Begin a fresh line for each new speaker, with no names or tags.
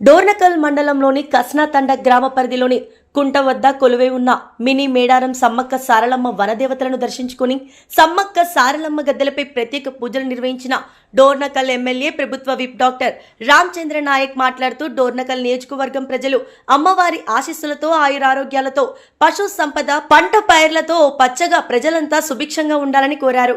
డోర్నకల్ మండలంలోని కస్నాతండ గ్రామ పరిధిలోని కుంట వద్ద కొలువై ఉన్న మినీ మేడారం సమ్మక్క సారలమ్మ వనదేవతలను దర్శించుకుని సమ్మక్క సారలమ్మ గద్దెలపై ప్రత్యేక పూజలు నిర్వహించిన డోర్నకల్ ఎమ్మెల్యే ప్రభుత్వ విప్ డాక్టర్ రామచంద్ర నాయక్ మాట్లాడుతూ డోర్నకల్ నియోజకవర్గం ప్రజలు అమ్మవారి ఆశీస్సులతో ఆయురారోగ్యాలతో పశు సంపద పంట పైర్లతో పచ్చగా ప్రజలంతా సుభిక్షంగా ఉండాలని కోరారు.